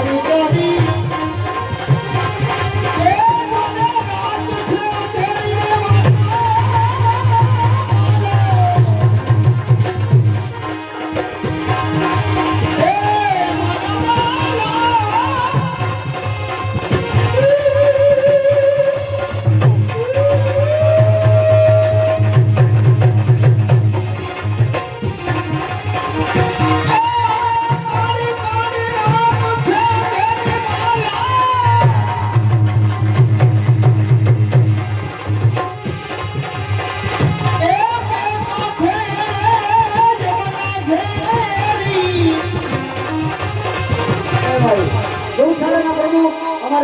আমি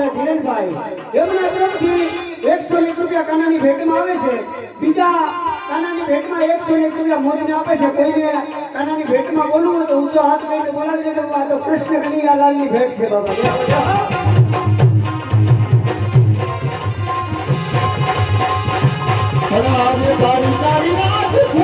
અમારા ધીરજભાઈ એમના તરફથી એકસો વીસ રૂપિયા કાનાની ભેટમાં આવે છે. બીજા કાનાની ભેટમાં એકસો વીસ રૂપિયા મોદીને આપે છે. કોઈને કાનાની ભેટમાં બોલવું હોય તો ઊંચો હાથ કરીને બોલાવી દેતો આ તો કૃષ્ણ કનૈયાલાલની ભેટ છે બાબા. આજે કાળી કાળી રાત છે.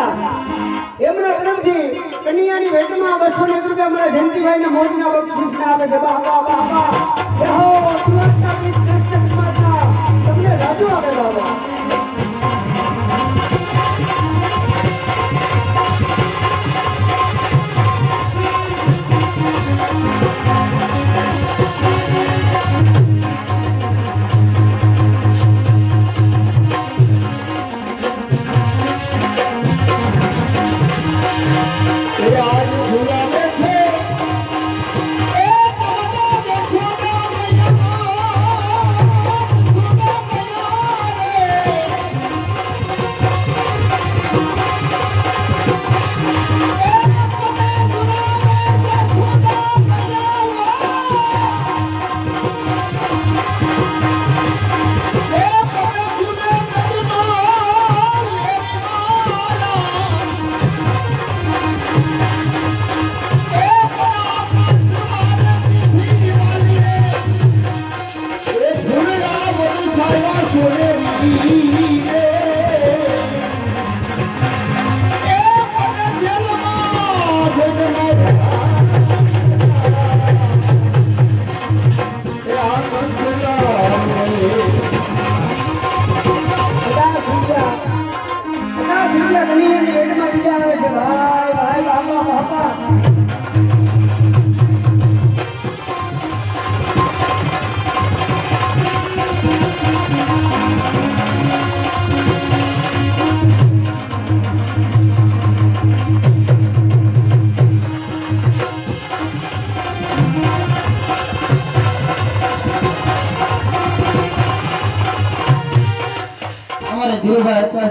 હતા એમના તરફથી કન્યાની ભેટમાં બસો ને રૂપિયા મારા જયંતિભાઈ ના મોદીના બક્ષિસને આપે છે. વાહ કૃષ્ણ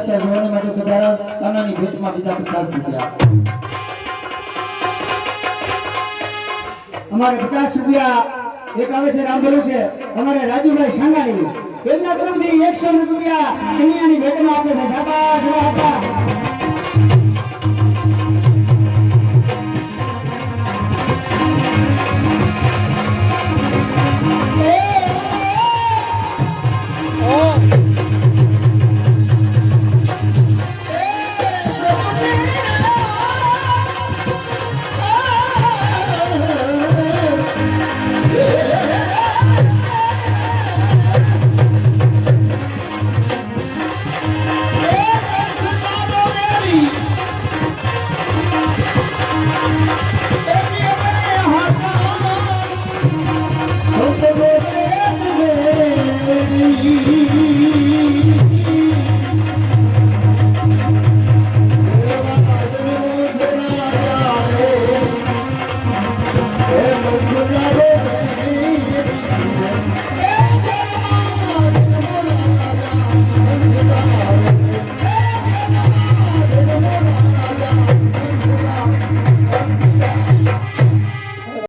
છે જોવાની માટે પધારસ કાનાની ભેટમાં બીજા પચાસ રૂપિયા. અમારે પચાસ રૂપિયા એક આવે છે રામધનુ છે. અમારે રાજુભાઈ સાંગાણી એમના તરફથી એકસો રૂપિયા કન્યાની ભેટમાં આપે છે. શાબાશ વાહ.